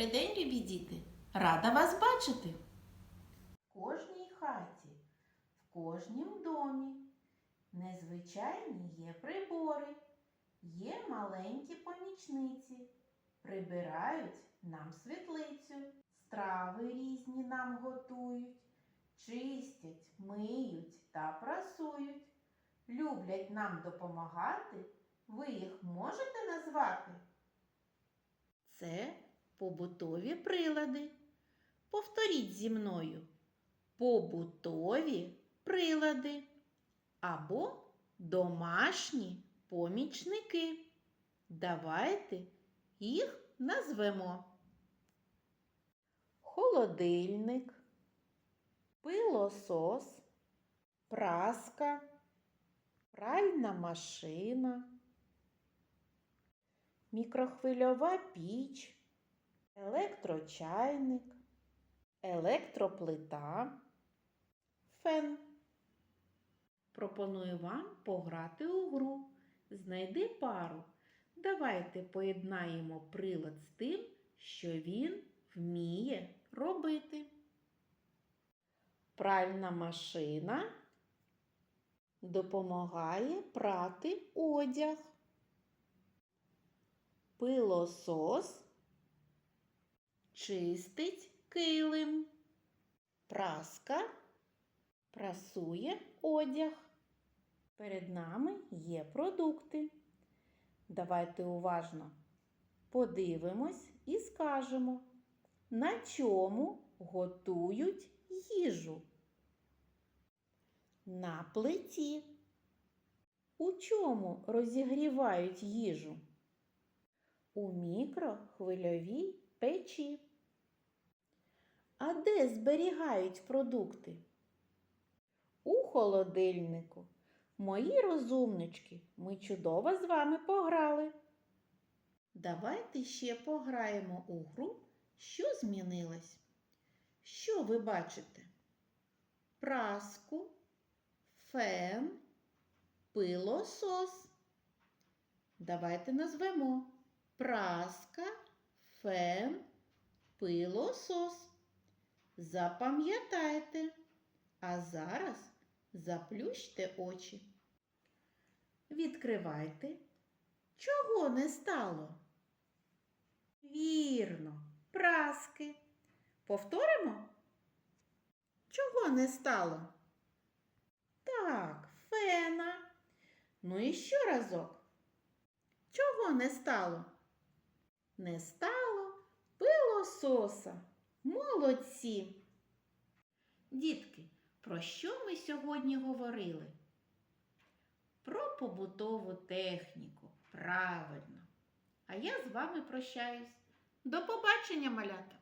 Добрий день, любі діти! Рада вас бачити! В кожній хаті, в кожнім домі незвичайні є прибори, є маленькі помічниці, прибирають нам світлицю, страви різні нам готують, чистять, миють та прасують, люблять нам допомагати. Ви їх можете назвати? Це побутові прилади. Повторіть зі мною. Побутові прилади або домашні помічники. Давайте їх назвемо. Холодильник, пилосос, праска, пральна машина мікрохвильова піч, електрочайник, електроплита, фен. Пропоную вам пограти у гру. Знайди пару. Давайте поєднаємо прилад з тим, що він вміє робити. Пральна машина допомагає прати одяг пилосос чистить килим. Праска прасує одяг. Перед нами є продукти. Давайте уважно подивимось і скажемо, на чому готують їжу. На плиті. У чому розігрівають їжу? у мікрохвильовій печі. А де зберігають продукти? У холодильнику. Мої розумнички, ми чудово з вами пограли. Давайте ще пограємо у гру, що змінилось. Що ви бачите? Праску, фен, пилосос. Давайте назвемо праска, фен, пилосос. Запам'ятайте, а зараз заплющте очі. Відкривайте. Чого не стало? Вірно, праски. Повторимо? Чого не стало? Так, фена. Ну і ще разок. Чого не стало? Не стало пилососа. Молодці. Дітки, про що ми сьогодні говорили? Про побутову техніку. Правильно. А я з вами прощаюсь. До побачення, малята!